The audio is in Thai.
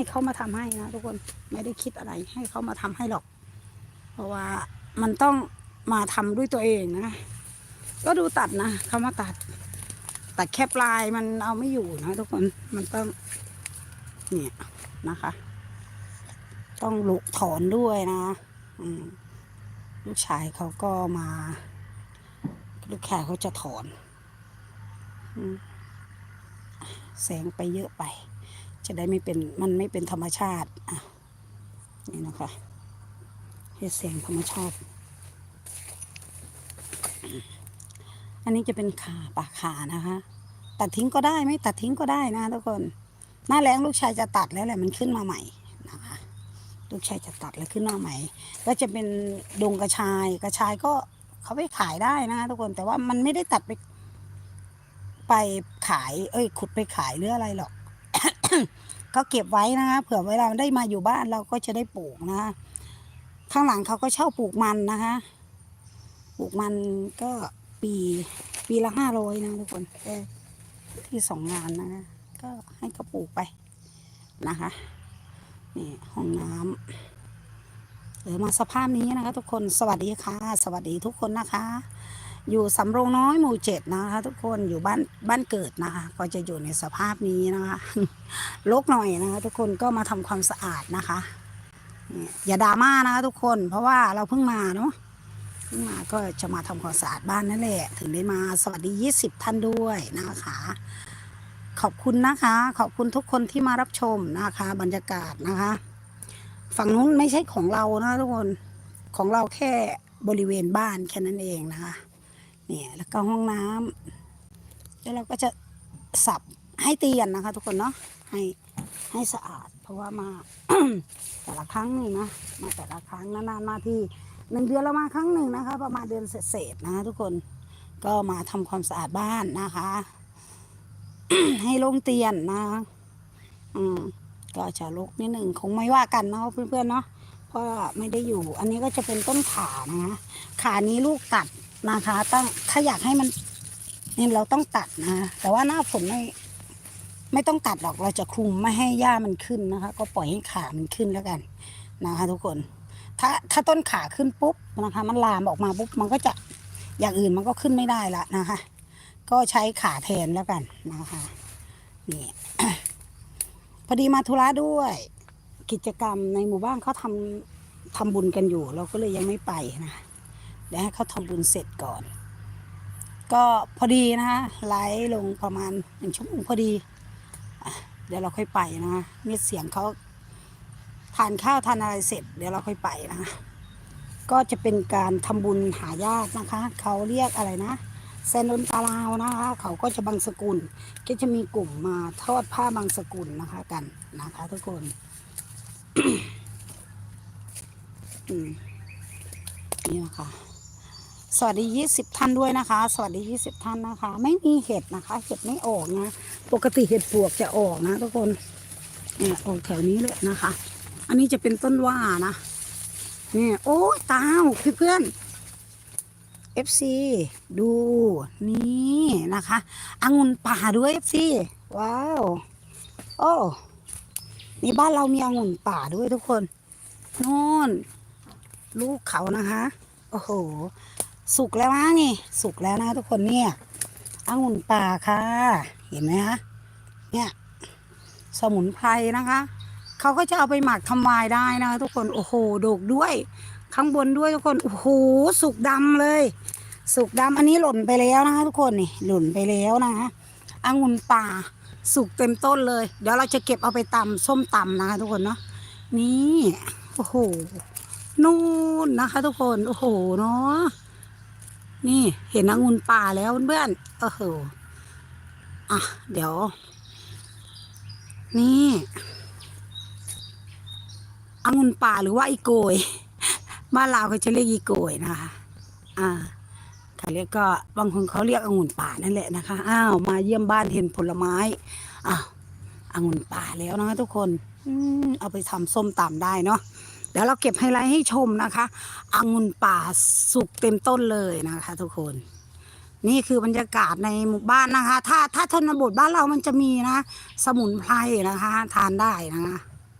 ให้เขามาทำให้นะทุกคนไม่ได้คิดอะไรให้เขามาทำให้หรอก เพราะว่ามันต้องมาทำด้วยตัวเองนะ ก็ดูตัดนะเขามาตัด ตัดแค่ปลายมันเอาไม่อยู่นะทุกคนมันต้องเนี่ยนะคะ ต้องลุกถอนด้วยนะอืลูกชายเขาก็มา ลูกชายเขาจะถอนอแสงไปเยอะไป จะได้ไม่เป็นมันไม่เป็นธรรมชาติอะนี่นะคะให้แสงธรรมชาติ อันนี้จะเป็นขาปากขานะคะ ตัดทิ้งก็ได้ไม่ตัดทิ้งก็ได้นะทุกคนหน้าแรงลูกชายจะตัดแล้วแหละมันขึ้นมาใหม่นะคะลูกชายจะตัดแล้วขึ้นมาใหม่ ก็จะเป็นดงกระชายกระชายก็เขาไปขายได้นะทุกคนแต่ว่ามันไม่ได้ตัดไปไปขาย เอ้ย ขุดไปขายหรืออะไรหรอก ก็เก็บไว้นะคะเผื่อเวลาได้มาอยู่บ้านเราก็จะได้ปลูกนะคะข้างหลังเขาก็เช่าปลูกมันนะคะ ปลูกมันก็ปีปีละห้าร้อยนะทุกคนที่สองงานนะคะ ก็ให้เขาปลูกไปนะคะนี่ห้องน้ำเออมาสภาพนี้นะคะ ทุกคนสวัสดีค่ะ สวัสดีทุกคนนะคะ อยู่สำโรงน้อยหมู่เจ็ดนะคะ ทุกคนอยู่บ้านบ้านเกิดนะคะ ก็จะอยู่ในสภาพนี้นะคะลกหน่อยนะคะ ทุกคนก็มาทำความสะอาดนะคะ อย่าดราม่านะคะทุกคนเพราะว่าเราเพิ่งมาเนาะเพิ่งมาก็จะมาทำความสะอาดบ้านนั่นแหละ ถึงได้มาสวัสดี 20 ท่านด้วยนะคะ ขอบคุณนะคะ ขอบคุณทุกคนที่มารับชมนะคะ บรรยากาศนะคะ ฝั่งนู้นไม่ใช่ของเรานะทุกคนของเราแค่บริเวณบ้านแค่นั้นเองนะคะ เนี่ยแล้วก็ห้องน้ำแล้วเราก็จะสับให้เตียนนะคะ ทุกคนเนาะให้ให้สะอาด เพราะว่ามาแต่ละครั้งนี่นะมาแต่ละครั้งนานๆมาที่หนึ่งเดือนเรามาครั้งหนึ่งนะคะ ประมาณเดือนเศษๆนะคะทุกคนก็มาทำความสะอาดบ้านนะคะ ให้ลงเตียนนะคะอืมก็จะลกนิดหนึ่งคงไม่ว่ากันเนาะเพื่อนๆเนาะเพราะไม่ได้อยู่ อันนี้ก็จะเป็นต้นขานะคะขานี้ลูกตัด นะคะต้องถ้าอยากให้มันนี่เราต้องตัดนะแต่ว่าหน้าฝนไม่ไม่ต้องตัดหรอกเราจะคลุมไม่ให้หญ้ามันขึ้นนะคะ ก็ปล่อยให้ขามันขึ้นแล้วกันนะคะ ทุกคน ถ้าถ้าต้นขาขึ้นปุ๊บนะคะ มันลามออกมาปุ๊บมันก็จะอย่างอื่นมันก็ขึ้นไม่ได้ละนะคะ ก็ใช้ขาแทนแล้วกันนะคะนี่พอดีมาธุระด้วย กิจกรรมในหมู่บ้านเขาทำทำบุญกันอยู่ เราก็เลยยังไม่ไปนะ เดี๋ยวให้เขาทำบุญเสร็จก่อน ก็พอดีนะคะไลฟ์ลงประมาณหนึ่งชั่วโมงพอดีอเดี๋ยวเราค่อยไปนะคะมีเสียงเขาทานข้าวทานอะไรเสร็จ เดี๋ยวเราค่อยไปนะคะก็จะเป็นการทำบุญหาญาตินะคะเขาเรียกอะไรนะเซนนตาลาวนะคะเขาก็จะบางสกุล ก็จะมีกลุ่มมาทอดผ้าบางสกุลนะคะกันนะคะทุกคนนี่นะคะ สวัสดียี่สิบท่านด้วยนะคะ สวัสดียี่สิบท่านนะคะ ไม่มีเห็ดนะคะ เห็ดไม่ออกนะ ปกติเห็ดปวกจะออกนะ ทุกคนเนี่ยออกแถวนี้เลยนะคะ อันนี้จะเป็นต้นว่านะเนี่ยโอ้ยตาวเพื่อนๆ FC ดูนี่นะคะองุ่นป่าด้วย FC ว้าวโอ้นี่บ้านเรามีองุ่นป่าด้วยทุกคนโน่นลูกเขานะคะ โอ้โห สุกแล้วนะนี่ สุกแล้วนะทุกคนเนี่ยองุ่นป่าค่ะ เห็นไหมคะเนี่ย สมุนไพรนะคะ เขาก็จะเอาไปหมักทำวายได้นะคะทุกคนโอ้โหโดกด้วย ข้างบนด้วยทุกคนโอ้โหสุกดำเลย สุกดำอันนี้หล่นไปแล้วนะคะ ทุกคนนี่หล่นไปแล้วนะคะองุ่นป่าสุกเต็มต้นเลย เดี๋ยวเราจะเก็บเอาไปตำส้มตำนะคะทุกคนเนาะนี่โอ้โหนู่นนะคะ ทุกคนโอ้โหเนาะ นี่เห็นองุ่นป่าแล้วเพื่อนๆโอ้โหอะ เดี๋ยว นี่องุ่นป่าหรือว่าอีโกยบ้านเราเขาจะเรียกอีโกยนะคะ อ่าเขาเรียกก็บางคนเขาเรียกองุ่นป่านั่นแหละนะคะ อ้าว มาเยี่ยมบ้านเห็นผลไม้ อ้าวองุ่นป่าแล้วนะคะทุกคน อืมเอาไปทำส้มตำได้เนาะ เดี๋ยวเราเก็บไฮไลท์ให้ชมนะคะองุ่นป่าสุกเต็มต้นเลยนะคะ ทุกคน นี่คือบรรยากาศในหมู่บ้านนะคะ ถ้าถ้าชนบทบ้านเรามันจะมีนะ สมุนไพรนะคะ ทานได้นะคะ